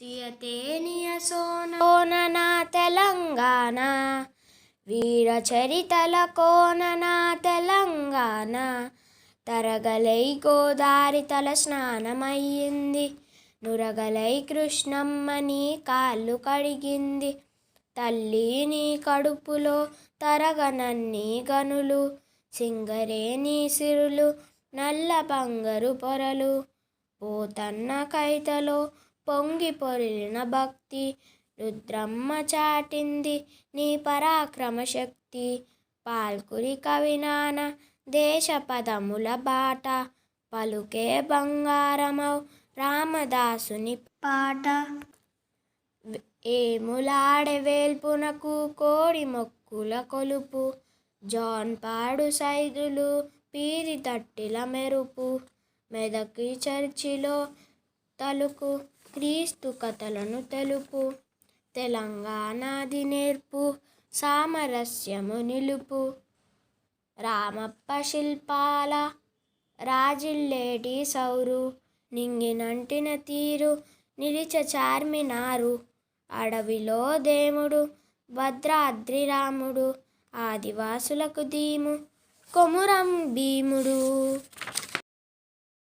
తీయతేనియ సోన తెలంగాణ వీర చరితల కోనన తెలంగాణ తరగలై గోదారి తల స్నానమయ్యింది. నురగలై కృష్ణమ్మని కాళ్ళు కడిగింది. తల్లి నీ కడుపులో తరగనన్ని గనులు సింగరేణి సిరులు నల్ల బంగారు పొరలు. పోతన్న కైతలో పొంగి పొరిలిన భక్తి రుద్రమ్మ చాటింది నీ పరాక్రమ శక్తి. పాల్కురి కవినాన దేశ పదముల బాట పలుకే బంగారమౌ రామదాసుని పాట. ఏములాడే వేల్పునకు కోడి మొక్కుల కొలుపు జాన్ పాడు సైదులు పీరి తట్టిల మెరుపు. మెదకి చర్చిలో తలుకు క్రీస్తు కథలను తెలుపు. తెలంగాణది నేర్పు సామరస్యము నిలుపు. రామప్ప శిల్పాల రాజిల్లేటి సౌరు నింగినంటిన తీరు నిలిచ చార్మినారు అడవిలో దేముడు భద్రాద్రి రాముడు ఆదివాసులకు దీము కొమురం భీముడు.